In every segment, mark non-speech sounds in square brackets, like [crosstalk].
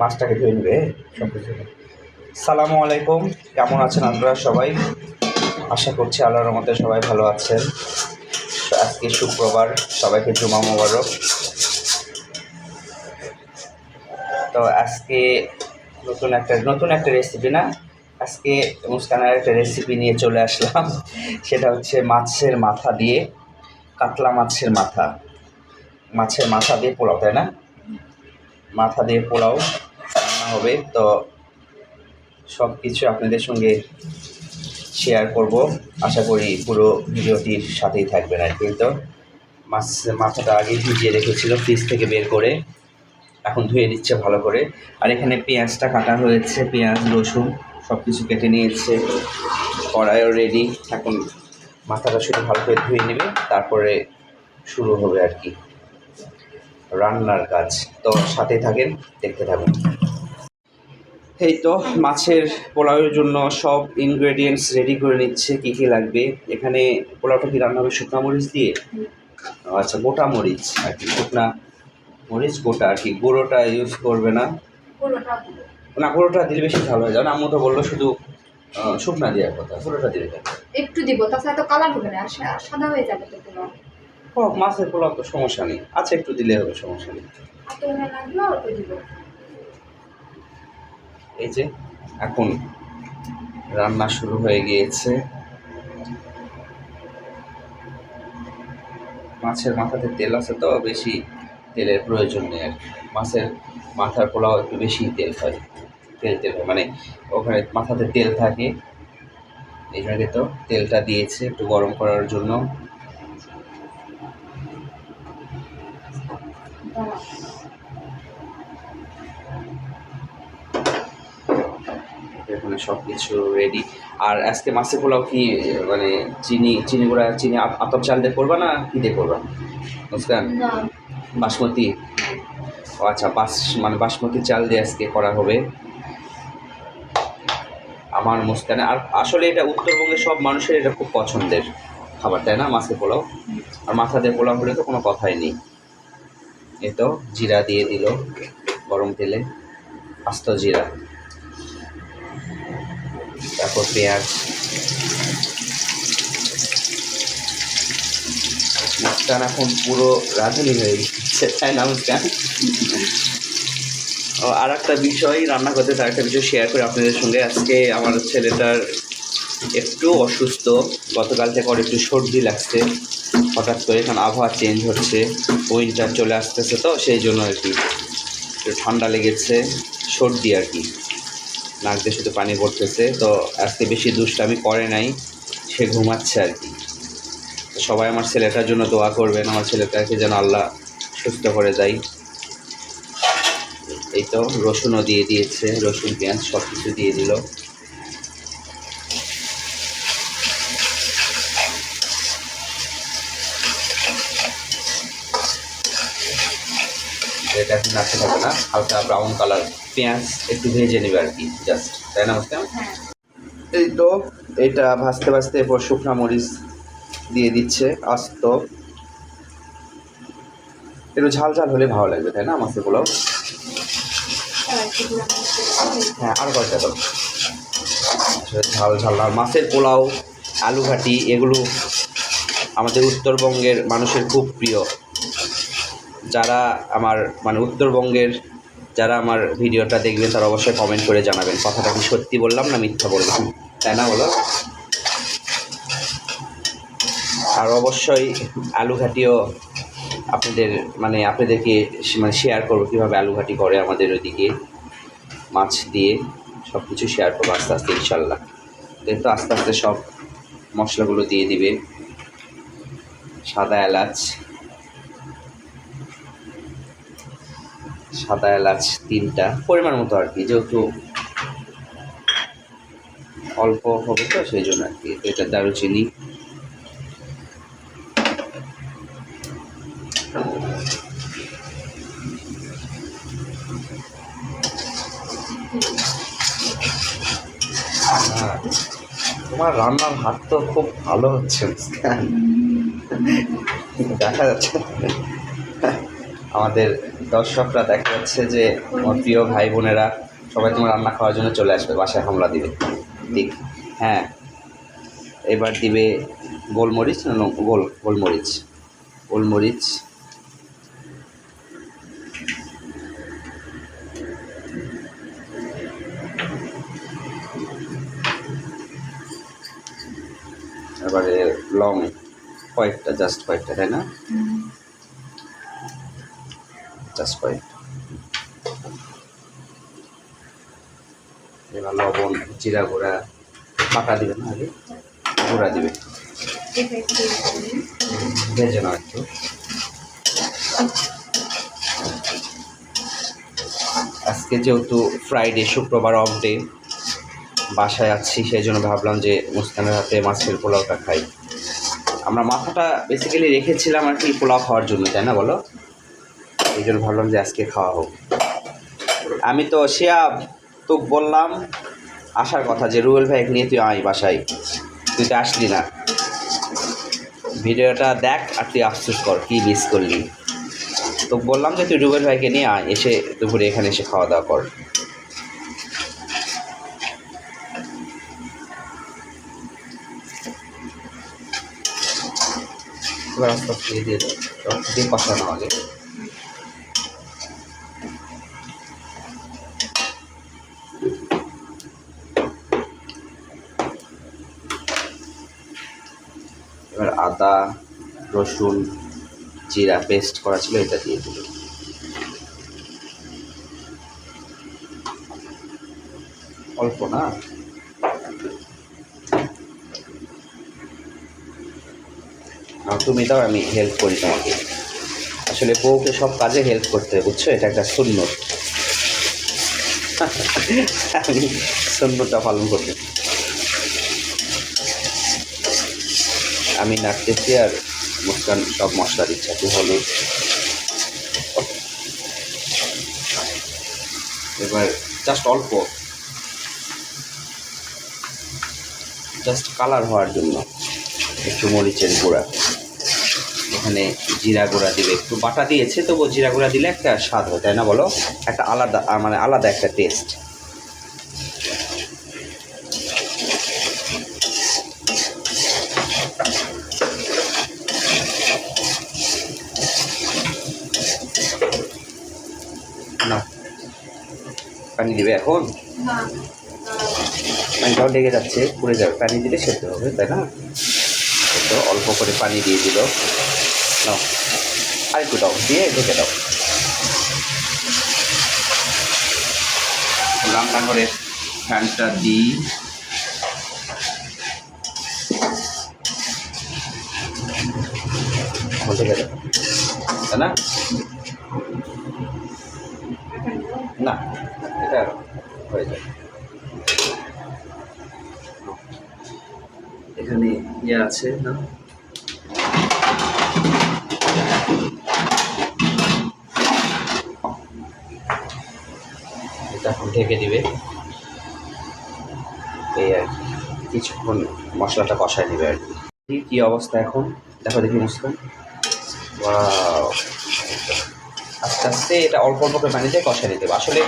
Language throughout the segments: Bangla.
মাছটাকে ধুয়ে নেবে সব সালামু আলাইকুম, কেমন আছেন আপনারা সবাই? আশা করছি আল্লাহর মতে সবাই ভালো আছেন। আজকে শুক্রবার, সবাইকে জুমা মোবারক। তো আজকে নতুন একটা নতুন একটা রেসিপি না? আজকে মুস্কানের একটা রেসিপি নিয়ে চলে আসলাম। সেটা হচ্ছে মাছের মাথা দিয়ে কাতলা মাছের মাথা। মাছের মাথা দিয়ে পোলাও, তাই না? মাথা দিয়ে পোলাও। হবে, তো সব কিছু আপনাদের সঙ্গে শেয়ার করব। আশা করি পুরো ভিডিওটির সাথেই থাকবেন আর কি। তো মাছ, মাথাটা আগে ভিজিয়ে রেখেছিল ফ্রিজ থেকে বের করে। এখন ধুয়ে নিচ্ছে ভালো করে। আর এখানে পেঁয়াজটা কাটা হয়েছে, পেঁয়াজ, রসুন সব কিছু কেটে নিয়েছে। কড়াইও রেডি এখন মাথাটা শুধু ভালো করে ধুয়ে নেবে, তারপরে শুরু হবে আর কি। রান্নার কাজ। তো সাথে থাকেন, দেখতে থাকুন। এই তো মাছের পোলাওয়ের জন্য সব ইনগ্রেডিয়েন্টস রেডি করে নিচ্ছে কী কী লাগবে? এখানে পোলাওটা কি রান্না হবে? শুকনা মরিচ দিয়ে? আচ্ছা গোটা মরিচ আর কি শুকনা মরিচ গোটা আর কি গুঁড়োটা ইউজ করবে না? না গুঁড়োটা দিলে বেশি ভালো হয়ে যাবে না আম্মু তো বলল শুধু শুকনা দেওয়ার কথা গুঁড়োটা দিলে একটু দিব তাছাড়া তো কালার হবে না সাদা হয়ে যাবে তো পুরো ও মাছের পোলাও তো সমস্যা নেই। আচ্ছা একটু দিলে হবে সমস্যা নেই আর তো মনে লাগল অল্প দিব এই যে, এখন রান্না শুরু হয়ে গিয়েছে। মাছের মাথাতে তেল আছে তো, বেশি তেলের প্রয়োজন নেই আর মাছের মাথার পোলাও একটু বেশি তেল হয়। তেল তেল হয় মানে ওখানে মাথাতে তেল থাকে। এখানে তো তেলটা দিয়েছে একটু গরম করার জন্য। এখানে সব কিছু রেডি আর আজকে মাছের পোলাও কি মানে চিনি চিনি গুঁড়া চিনি আত- আতপ চাল দিয়ে করবা না কি দিয়ে করবা? বুঝলেন? বাসমতি? ও আচ্ছা বাস মানে বাসমতি চাল দিয়ে আজকে করা হবে। আমার মুস্কানে আর আসলে এটা উত্তরবঙ্গের সব মানুষের এটা খুব পছন্দের খাবার তাই না মাছের পোলাও? আর মাথা দিয়ে পোলাও হলে তো কোনো কথাই নেই। এ তো জিরা দিয়ে দিল গরম তেলে আস্ত জিরা। তারপর পেঁয়াজ। মুস্কান এখন পুরো রাঁধুনি হয়ে গেছে, তাই না মুস্কান আর একটা বিষয় রান্না করতে তার একটা বিষয় শেয়ার করে আপনাদের সঙ্গে। আজকে আমার ছেলেটার একটু অসুস্থ, গতকাল থেকে একটু সর্দি লাগছে, হঠাৎ করে এখন আবহাওয়া চেঞ্জ হচ্ছে উইন্টার চলে আসতেছে তো, সেই জন্য আর কি, একটু ঠান্ডা লেগেছে, সর্দি আর কি। নাক দিয়ে শুধু পানি পড়তেছে। তো আজকে বেশি দুষ্টামি করে নাই, সে ঘুমাচ্ছে আর কি। সবাই আমার ছেলেটার জন্য দোয়া করবেন, আমার ছেলেটাকে যেন আল্লাহ সুস্থ করে যায় এই তো, রসুনও দিয়ে দিয়েছে, রসুন, পেঁয়াজ সব কিছু দিয়ে দিল। এটা নাচতে হালকা ব্রাউন কালার পেঁয়াজ একটু ভেজে নেবে আর কি জাস্ট তাই না বুঝতে হ্যাঁ। এই তো এটা ভাজতে ভাজতে এরপর শুকনা মরিচ দিয়ে দিচ্ছে আস্ত। একটু ঝাল ঝাল হলে ভালো লাগবে তাই না মাছের পোলাও। হ্যাঁ আর কয়টা দাও। ঝাল ঝাল আর মাছের পোলাও আলু ঘাটি এগুলো আমাদের উত্তরবঙ্গের মানুষের খুব প্রিয়। যারা আমার মানে উত্তরবঙ্গের যারা আমার ভিডিওটা দেখবেন তারা অবশ্যই কমেন্ট করে জানাবেন। কথাটা কি সত্যি বললাম না মিথ্যা বললাম? তাই না, বলো? আর অবশ্যই আলু ঘাটিও আপনাদের মানে আপনাদেরকে মানে শেয়ার করব কীভাবে আলু ঘাটি করে আমাদের ওইদিকে। মাছ দিয়ে সব কিছু শেয়ার করব আস্তে আস্তে, ইনশাল্লাহ। কিন্তু আস্তে আস্তে সব মশলাগুলো দিয়ে দিবে। সাদা এলাচ। সাদা এলাচ তিনটা, পরিমাণ মতো আর কি, যেহেতু অল্প হবে তো সেই জন্য আর কি এটা দারুচিনি তোমার রান্নার হাত তো খুব ভালো হচ্ছে। দেখা যাচ্ছে আমাদের দর্শকরা দেখা যাচ্ছে যে আমার প্রিয় ভাই বোনেরা সবাই তোমার রান্না খাওয়ার জন্য চলে আসবে, বাসায় হামলা দিবে। দিক হ্যাঁ। এবার দিবে গোলমরিচ না গোল গোলমরিচ? গোলমরিচ। এবারে লং কয়েকটা, জাস্ট কয়েকটা, তাই না? জাস্ট কয়েকটা এবার লবণ, জিরা গুঁড়া পাকা দিবে না আগে? গুঁড়া দিবে। ভেজে নাও একটু। আজকে যেহেতু ফ্রাইডে শুক্রবার অফ ডে বাসায় আছি, সেই জন্য ভাবলাম যে মুস্কানের হাতে মাছের পোলাওটা খাই। আমরা মাথাটা বেসিক্যালি রেখেছিলাম আর কি পোলাও খাওয়ার জন্য, তাই না বলো? এই জন্য ভাবলাম যে আজকে খাওয়া হোক। আমি তো শিয়াব তো বললাম, আসার কথা যে রুয়েল ভাই নিয়ে তুই আয় বাসায়। তুই তো আসলি না। ভিডিওটা দেখ আর তুই আফসোস কর, কী মিস করলি। তো বললাম যে তুই রুবেল ভাইকে নিয়ে আয়, এসে দুপুরে এখানে এসে খাওয়া দাওয়া কর। এবার আস্তে আস্তে দিয়ে দিয়ে কষানো আগে এবার আদা, রসুন, জিরা পেস্ট করা ছিল, এটা দিয়ে দিল। অল্প না? তুমি দাও, আমি হেল্প করি তোমাকে। আসলে বউকে সব কাজে হেল্প করতে হবে বুঝছ? এটা একটা শূন্য [laughs] আমি শূন্যটা পালন করতে আমি নাড়তেছি আর মুস্কান সব মশলা দিচ্ছে, একটু হলুদ। এবার জাস্ট অল্প। জাস্ট কালার হওয়ার জন্য একটু মরিচের গুঁড়া। এখানে জিরা গুঁড়া দিলে একটু বাটা দিয়েছে তবু জিরা গুঁড়া দিলে একটা স্বাদ হয়, তাই না বলো? একটা আলাদা মানে আলাদা একটা টেস্ট না পানি দিবে এখন? পানিটাও লেগে যাচ্ছে পুড়ে যাবে। পানি দিলে সেদ্ধ হবে তাই না? তো অল্প করে পানি দিয়ে দিল। নাও আর একটু দাও দিয়ে ঢেকে দাও। রান্নাঘরের ফ্যানটা দিই। তাই না? না। হয়ে যাবে এখানে ইয়ে আছে না? এখন ঢেকে দিবে। এই আর কি। কিছুক্ষণ মশলাটা কষায় নেবে আর কি। কী অবস্থা এখন? দেখো দেখি মুসকান। Wow! আস্তে আস্তে এটা অল্প অল্প করে পানিতে কষাই নিতে হবে। আসলে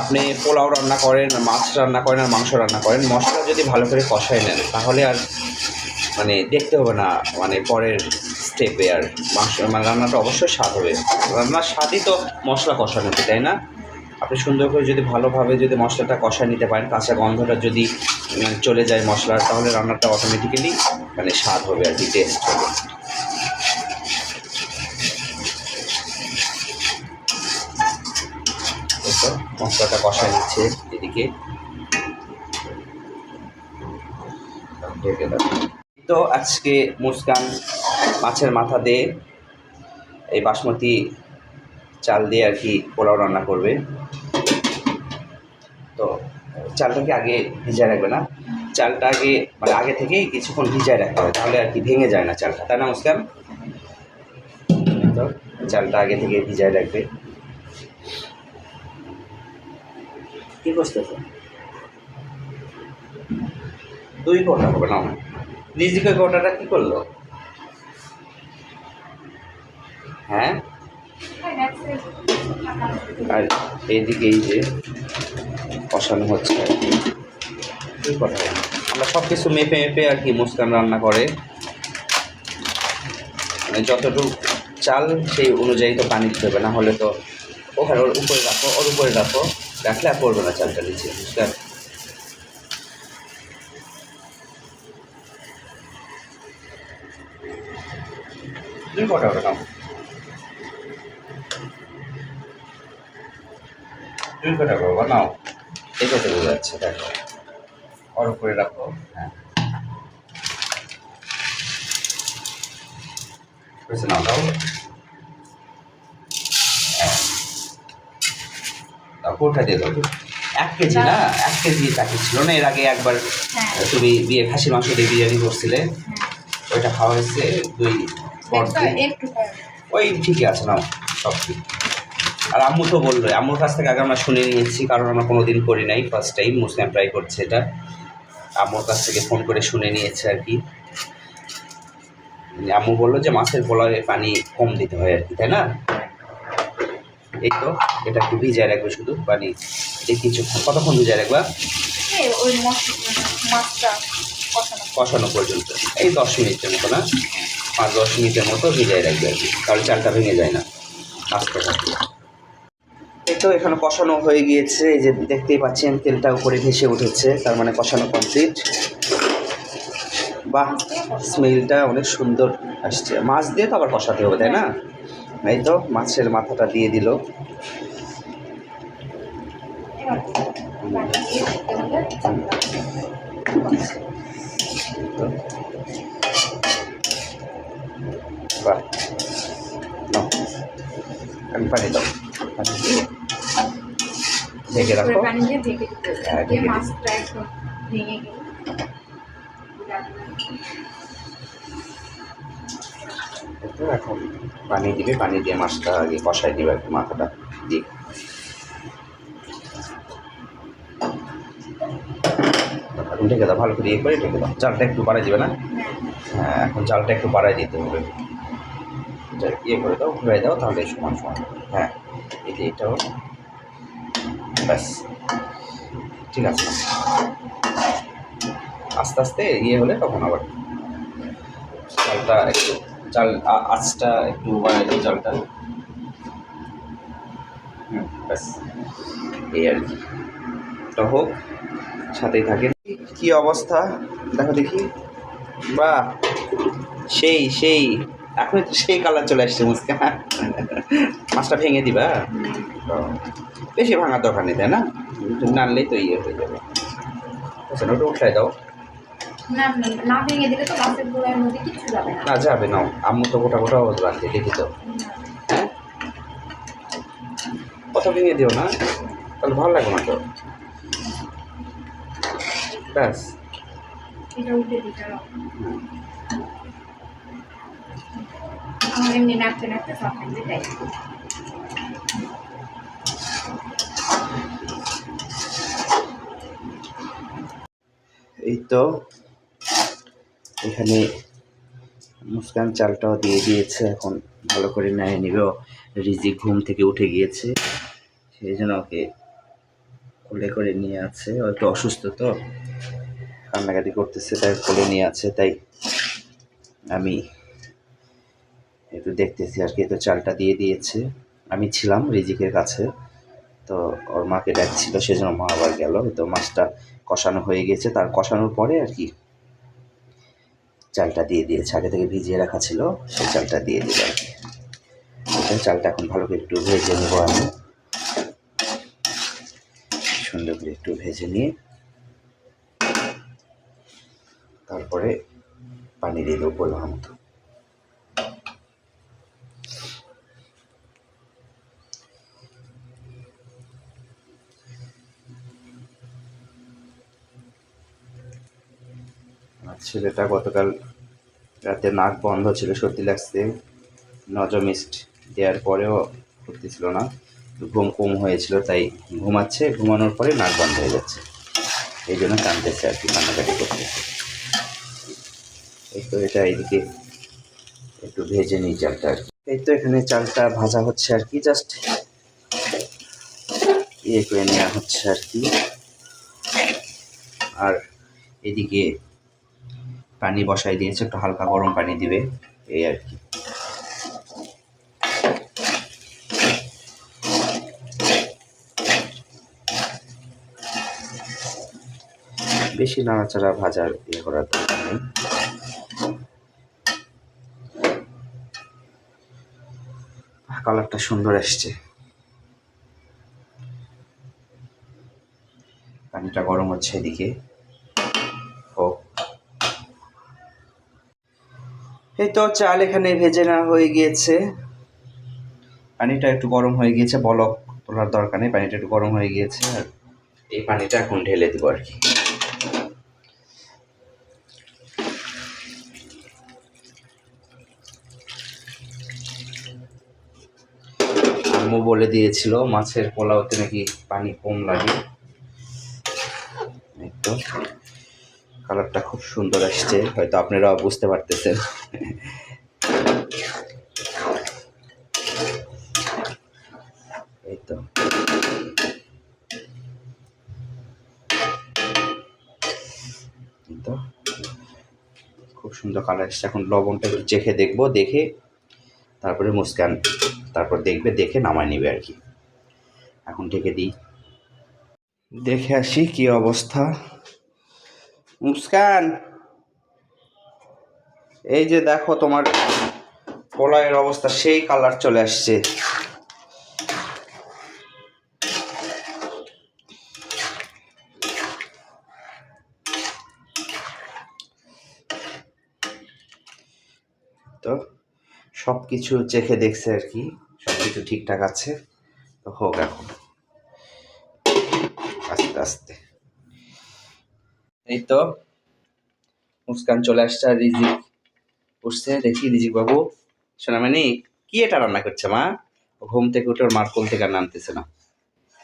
আপনি পোলাও রান্না করেন, মাছ রান্না করেন আর মাংস রান্না করেন, মশলা যদি ভালো করে কষায় নেন, তাহলে আর মানে দেখতে হবে না মানে পরের স্টেপে আর। মাংস মানে রান্নাটা অবশ্যই স্বাদ হবে। রান্নার স্বাদই তো মশলা কষানোতে, তাই না? আপনি সুন্দর করে যদি ভালোভাবে যদি মশলাটা কষায় নিতে পারেন কাঁচা গন্ধটা যদি মানে চলে যায় মশলার, তাহলে রান্নাটা অটোমেটিক্যালি মানে স্বাদ হবে আর কি টেস্ট হবে। মশলাটা কষায় নিচ্ছে এদিকে। তো আজকে মুসকান মাছের মাথা দিয়ে এই বাসমতি চাল দিয়ে আর কি পোলাও রান্না করবে। তো চালটাকে আগে ভিজায় রাখবে না। চালটা আগে মানে আগে থেকেই কিছুক্ষণ ভিজায় রাখতে হবে, তাহলে আর কি ভেঙে যায় না চালটা। তাই না মুসকান? তো চালটা আগে থেকে ভিজায় রাখবে। কি করতেছ দুই কোটা হবে না? লিজিকে কোটাটা কি করল? হ্যাঁ? আর এইদিকে এই যে কষানো হচ্ছে আর কি। কি করা আমরা সব কিছু মেপে মেপে আর কি মুসকান রান্না করে। মানে যতটুকু চাল সেই অনুযায়ী তো পানি দিতে হবে, না হলে তো ওখানে ওর উপরে রাখো, ওর উপরে রাখো। রাখলে আর পড়বে না চালটা নিচে মুস্কান তুমি কটা ওটা করব এটা বোঝা যাচ্ছে, দেখো। ওর উপরে রাখো হ্যাঁ। কোটা দিয়ে দাও এক কেজি না। এক কেজি প্যাকেট ছিল না? এর আগে একবার হ্যাঁ। তুমি বিয়ে খাসি মাংস দিয়ে বিরিয়ানি করছিলে। হ্যাঁ। ওইটা খাওয়া হয়েছে দুই। ওই ঠিকই আছে নাও সব ঠিক। আর আম্মু তো বলল আম্মুর কাছ থেকে আগে আমরা শুনে নিয়েছি কারণ আমরা কোনো দিন করি নাই ফার্স্ট টাইম মুসলিম ট্রাই করছে এটা। আম্মুর কাছ থেকে ফোন করে শুনে নিয়েছে আর কি। আম্মু বলল যে মাছের পোলাওয়ে পানি কম দিতে হয় আর কি তাই না? এই তো এটা একটু ভিজায় রাখবে শুধু পানি এই কিছুক্ষণ কতক্ষণ ভিজায় রাখবা? ওই মাছটা কষানো। কষানো পর্যন্ত। এই দশ মিনিটের মতো না? পাঁচ দশ মিনিটের মতো ভিজায় রাখবে আর কি। তাহলে চালটা ভেঙে যায় না। আস্তে থাকবে এই তো এখানে কষানো হয়ে গিয়েছে। এই যে দেখতেই পাচ্ছেন তেলটা উপরে ভেসে উঠেছে তার মানে কষানো কমপ্লিট বাহ স্মেলটা অনেক সুন্দর আসছে। মাছ দিয়ে তো আবার কষাতে হবে তাই না? এই তো মাছের মাথাটা দিয়ে দিল। বাহ। আমি পানি দাও। ঢেকে রাখো। ঢেকে হ্যাঁ, মাছটা একটু ভেঙে গেলে। তো এখন পানি দিবে, পানি দিয়ে মাছটা আগে কষাই দিবে একটু মাথাটা, দিয়ে। এখন ঢেকে দাও, ভালো করে ইয়ে করে ঢেকে দাও। চালটা একটু বাড়াই দিবে না? হ্যাঁ এখন চালটা একটু বাড়াই দিতে হবে। ইয়ে করে দাও ঘুরাই দাও, তাহলে সমান সমান হ্যাঁ যে এটাও ব্যাস। ঠিক আছে। আস্তে আস্তে ইয়ে হলে তখন আবার চালটা একটু চাল, আ- আঁচটা একটু বাড়াই দাও চালটা। হুম, ব্যাস। এই আর কি। তো হোক, সাথেই থাকেন। কি অবস্থা? দেখো দেখি। বাহ! সেই সেই। এখন সেই কালার চলে আসছে মুসকান মাছটা ভেঙে দিবা? বেশি ভাঙার দরকার নেই, তাই না? নাড়লেই তো ইয়ে হয়ে যাবে। আচ্ছা ওটা উঠাই দাও। না ভেঙে দিলে তো মাছের গোড়ার মধ্যে কিছু যাবে না। যাবে আম্মু তো গোটা গোটা রাখতে দেখি তো। হ্যাঁ? কত ভেঙে দিও না। তাহলে ভালো লাগবে না তো। ব্যাস। আমার এমনি সব তাই এই তো এখানে মুস্কান চালটাও দিয়ে দিয়েছে, এখন ভালো করে নেয় নিবে ও রিজি ঘুম থেকে উঠে গিয়েছে, সেই জন্য ওকে কোলে করে নিয়ে আছে। ও একটু অসুস্থ তো, কান্নাকাটি করতেছে, তাই কোলে নিয়ে আছে, তাই আমি একটু দেখতেছি আর কি। তো চালটা দিয়ে দিয়েছে। আমি ছিলাম রিজিকের কাছে, তো ওর মাকে ডাকছিল, সেজন্য মা আবার গেল। তো মাছটা কষানো হয়ে গেছে। তার কষানোর পরে আর কি চালটা দিয়ে দিয়েছে। আগে থেকে ভিজিয়ে রাখা ছিল, সেই চালটা দিয়ে দিল আর কি। চালটা এখন ভালো করে একটু ভেজে নেব আমি। সুন্দর করে একটু ভেজে নিয়ে তারপরে পানি দিয়ে দেবো বললাম মতো আর ছেলেটা গতকাল রাতে নাক বন্ধ ছিল সর্দি লাগছে। নজমিস্ট দেওয়ার পরেও করতেছিল না। ঘুম কম হয়েছিল, তাই ঘুমাচ্ছে। ঘুমানোর পরে নাক বন্ধ হয়ে যাচ্ছে। এই জন্য কাঁদতেছে আর কি, কান্নাকাটি করতেছে। এই তো এটা এইদিকে একটু ভেজে নিই চালটা আর কি। এই তো এখানে চালটা ভাজা হচ্ছে আর কি জাস্ট ইয়ে করে নেওয়া হচ্ছে আর কি। আর এদিকে পানি বসাই দিয়েছে, একটু হালকা গরম পানি দিবে, এই আর কি। বেশি নাড়াচাড়া ভাজার ইয়ে করার দরকার নেই। কালারটা সুন্দর এসছে। পানিটা গরম হচ্ছে এদিকে হোক এই তো চাল এখানে ভেজে নেওয়া হয়ে গিয়েছে। পানিটা একটু গরম হয়ে গিয়েছে বলক তোলার দরকার নেই পানিটা একটু গরম হয়ে গিয়েছে আর এই পানিটা এখন ঢেলে দিব আর কি। আম্মু বলে দিয়েছিল মাছের পোলাওতে নাকি পানি কম লাগে। এই তো। কালারটা খুব সুন্দর আসছে। হয়তো আপনারাও বুঝতে পারতেছেন। এই তো। খুব সুন্দর কালার এসছে এখন লবণটা একটু চেখে দেখব, দেখে তারপরে মুস্কান তারপর দেখবে, দেখে নামায় নিবে আর কি। এখন ঢেকে দিই। দেখে আসি কি অবস্থা। মুস্কান। এই যে দেখো তোমার কলাইয়ের অবস্থা, সেই কালার চলে আসছে। তো সব কিছু চেখে দেখছে আর কি সব কিছু ঠিকঠাক আছে। তো হোক এখন। আস্তে আস্তে। এই তো মুস্কান চলে আসছে আর রিজিক উঠছে। দেখি রিজিক বাবু সোনামানি কি এটা রান্না করছে মা? ঘুম থেকে উঠে ওর মার কোল থেকে আর নামতেছে না।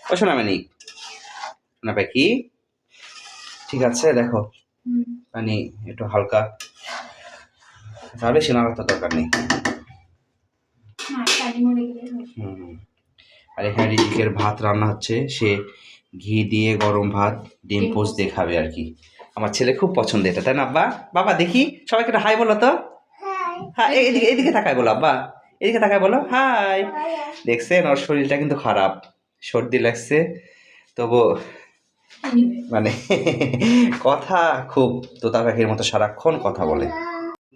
ও সোনামানি শোনা পাখি ঠিক আছে দেখো। হুম। পানি একটু হালকা। তাহলে সেনা রাখার দরকার নেই। আর এখানে রিজিকের ভাত রান্না হচ্ছে। সে ঘি দিয়ে গরম ভাত ডিম পোস্ট। দিয়ে খাবে আর কি। আমার ছেলে খুব পছন্দ এটা তাই না আব্বা? বাবা দেখি সবাইকে একটা হাই বলো তো। হ্যাঁ এদিকে এদিকে তাকায় বলো আব্বা। এদিকে তাকায় বলো হাই দেখছেন ওর শরীরটা কিন্তু খারাপ সর্দি লাগছে। তবু মানে [laughs] কথা খুব তোতা পাখির মতো সারাক্ষণ কথা বলে।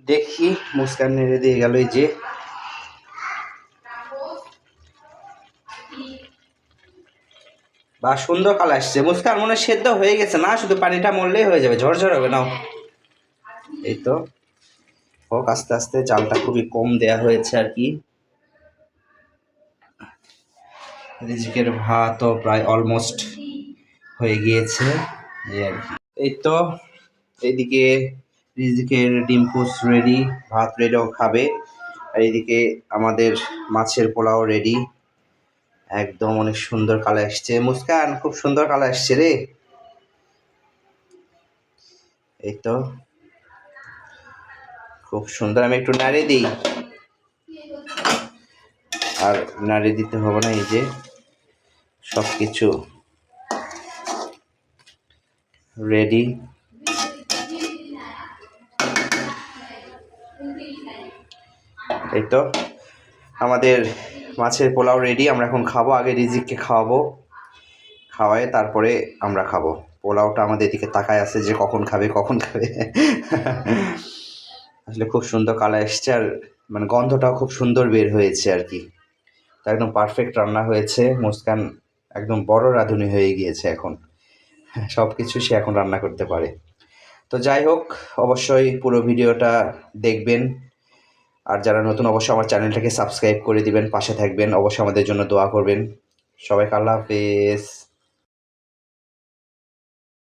দেখি মুস্কান নেড়ে দিয়ে গেল এই যে। বা সুন্দর কালার আসছে। মুস্কান, মনে সেদ্ধ হয়ে গেছে। না, শুধু পানিটা মরলেই হয়ে যাবে। ঝরঝর হবে, নাও। এই তো। হোক, আস্তে আস্তে চালটা খুবই কম দেয়া হয়েছে আর কি। রিজিকের ভাতও প্রায় অলমোস্ট হয়ে গিয়েছে। এই আর কি। এই তো, এইদিকে রিজিকের ডিম পোস্ট রেডি ভাত রেডিও খাবে। আর এইদিকে আমাদের মাছের পোলাও রেডি একদম অনেক সুন্দর কালার আসছে। মুস্কান, খুব সুন্দর কালার আসছে রে। এই তো। খুব সুন্দর, আমি একটু নাড়ে দিই। আর নাড়ে দিতে হবে না এই যে। সব কিছু রেডি এই তো। আমাদের মাছের পোলাও রেডি আমরা এখন খাব, আগে রিজিককে খাওয়াবো। খাওয়াই তারপরে আমরা খাব। পোলাওটা আমাদের এদিকে তাকায় আছে যে কখন খাবে কখন খাবে। আসলে খুব সুন্দর কালার এসছে আর মানে গন্ধটাও খুব সুন্দর বের হয়েছে আর কি। তো একদম পারফেক্ট রান্না হয়েছে। মুস্কান একদম বড় রাঁধুনি হয়ে গিয়েছে এখন। সব কিছু সে এখন রান্না করতে পারে। তো যাই হোক, অবশ্যই পুরো ভিডিওটা দেখবেন। আর যারা নতুন, অবশ্যই আমার চ্যানেলটাকে সাবস্ক্রাইব করে দিবেন, পাশে থাকবেন, অবশ্যই আমাদের জন্য দোয়া করবেন। সবাইকে আল্লাহ হাফেজ।